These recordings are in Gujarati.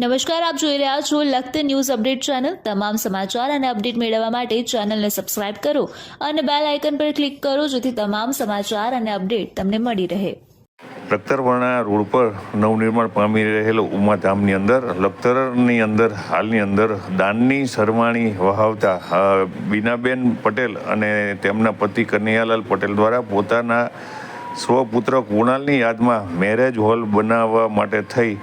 નમસ્કાર, આપ જોઈ રહ્યા છો લખત ન્યૂઝ અપડેટ ચેનલ. તમામ સમાચાર અને અપડેટ મેળવવા માટે ચેનલને સબસ્ક્રાઇબ કરો અને બેલ આઇકન પર ક્લિક કરો જેથી તમામ સમાચાર અને અપડેટ તમને મળી રહે. લખતરવર્ણા રોડ પર નવનિર્માણ પામી રહેલો ઉમાધામની અંદર, લખતરની અંદર, હાલની અંદર દાનની સરવાણી વહાવતા બીનાબેન પટેલ અને તેમના પતિ કનૈયાલાલ પટેલ દ્વારા પોતાના સ્વપુત્ર કુણાલની યાદમાં મેરેજ હોલ બનાવવા માટે થઈ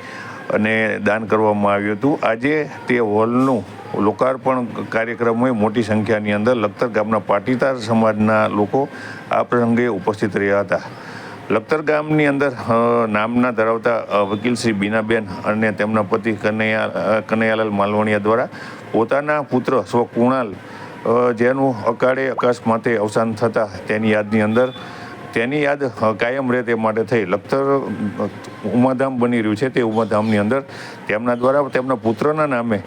અને દાન કરવામાં આવ્યું હતું. આજે તે હોલનું લોકાર્પણ કાર્યક્રમમાં મોટી સંખ્યાની અંદર લખતર ગામના પાટીદાર સમાજના લોકો આ પ્રસંગે ઉપસ્થિત રહ્યા હતા. લખતર ગામની અંદર નામના ધરાવતા વકીલ શ્રી બીનાબેન અને તેમના પતિ કનૈયા કનૈયાલાલ માલવણીયા દ્વારા પોતાના પુત્ર સ્વ કુણાલ જેનું અકાળે અકસ્માતે અવસાન થતા તેની યાદની અંદર તેની યાદ કાયમ રહે તે માટે થઈ. લખતર ઉમાધામ બની રહ્યું છે તે ઉમાધામની અંદર. તેમના દ્વારા, તેમના પુત્રના નામે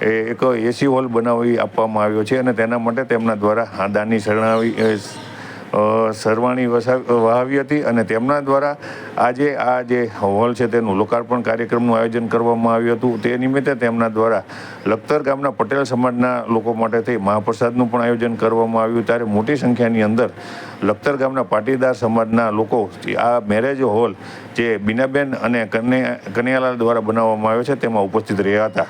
એ એક એસી હોલ બનાવી આપવામાં આવ્યો છે અને તેના માટે તેમના દ્વારા દાની શરણાવી સરવાણી વહાવી હતી અને તેમના દ્વારા આજે આ જે હોલ છે તેનું લોકાર્પણ કાર્યક્રમનું આયોજન કરવામાં આવ્યું હતું. તે નિમિત્તે તેમના દ્વારા લખતર ગામના પટેલ સમાજના લોકો માટે થઈ મહાપ્રસાદનું પણ આયોજન કરવામાં આવ્યું. ત્યારે મોટી સંખ્યાની અંદર લખતર ગામના પાટીદાર સમાજના લોકો આ મેરેજ હોલ જે બીનાબેન અને કન્યા, કનૈયાલાલ દ્વારા બનાવવામાં આવ્યો છે તેમાં ઉપસ્થિત રહ્યા હતા.